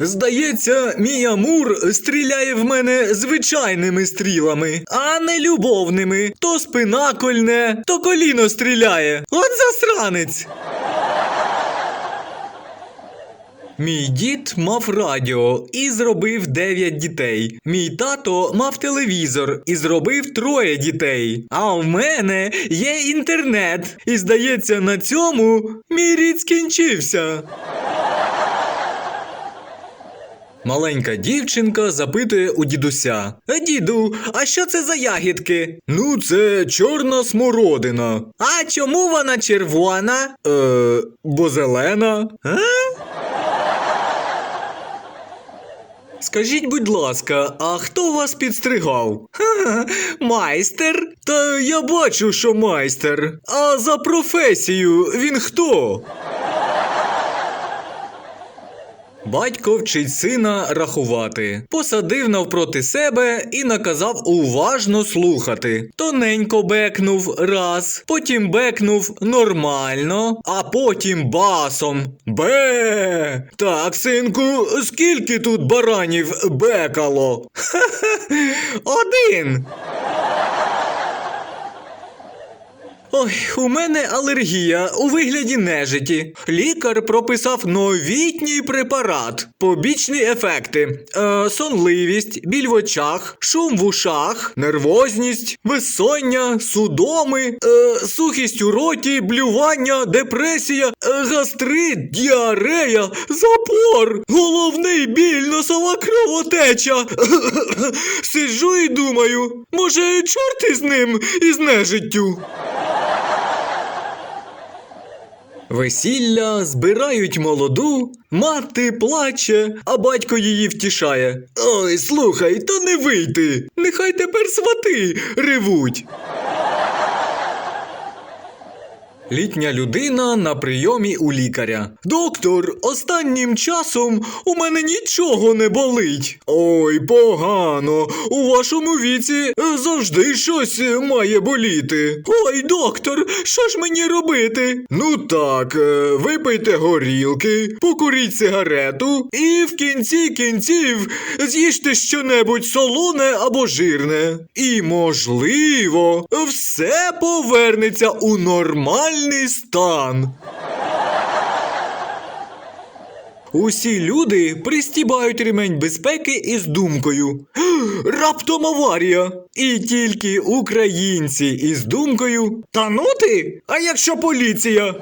Здається, мій Амур стріляє в мене звичайними стрілами, а не любовними. То спина кольне, то коліно стріляє. От засранець. Мій дід мав радіо і зробив 9 дітей. Мій тато мав телевізор і зробив троє дітей. А в мене є інтернет. І здається, на цьому мій рід скінчився. Маленька дівчинка запитує у дідуся: «Е, Діду, а що це за ягідки? Ну, це чорна смородина. А чому вона червона? Е, бо зелена. А? Скажіть, будь ласка, а хто вас підстригав? Ха, майстер? Та я бачу, що майстер. А за професію він хто? Батько вчить сина рахувати, посадив навпроти себе і наказав уважно слухати. Тоненько бекнув раз, потім бекнув нормально, а потім басом. Бе. Так, синку, скільки тут баранів бекало? Ха-ха, один. Ой, у мене алергія у вигляді нежиті. Лікар прописав новітній препарат. Побічні ефекти: е, сонливість, біль в очах, шум в ушах, нервозність, безсоння, судоми, е, сухість у роті, блювання, депресія, е, гастрит, діарея, запор, головний біль, носова кровотеча. Сиджу і думаю, може, чорт із ним із нежиттю. Весілля збирають молоду, мати плаче, а батько її втішає. Ой, слухай, то не вийти. Нехай тепер свати ревуть. Літня людина на прийомі у лікаря. Доктор, останнім часом у мене нічого не болить. Ой, погано. У вашому віці е, завжди щось е, має боліти. Ой, доктор, що ж мені робити? Ну так, е, випийте горілки, покуріть сигарету і в кінці кінців з'їжте щонебудь солоне або жирне. І, можливо, все повернеться у нормальний стан. Усі люди пристібають ремень безпеки із думкою. Раптом аварія. І тільки українці із думкою. Та ну ти? А якщо поліція?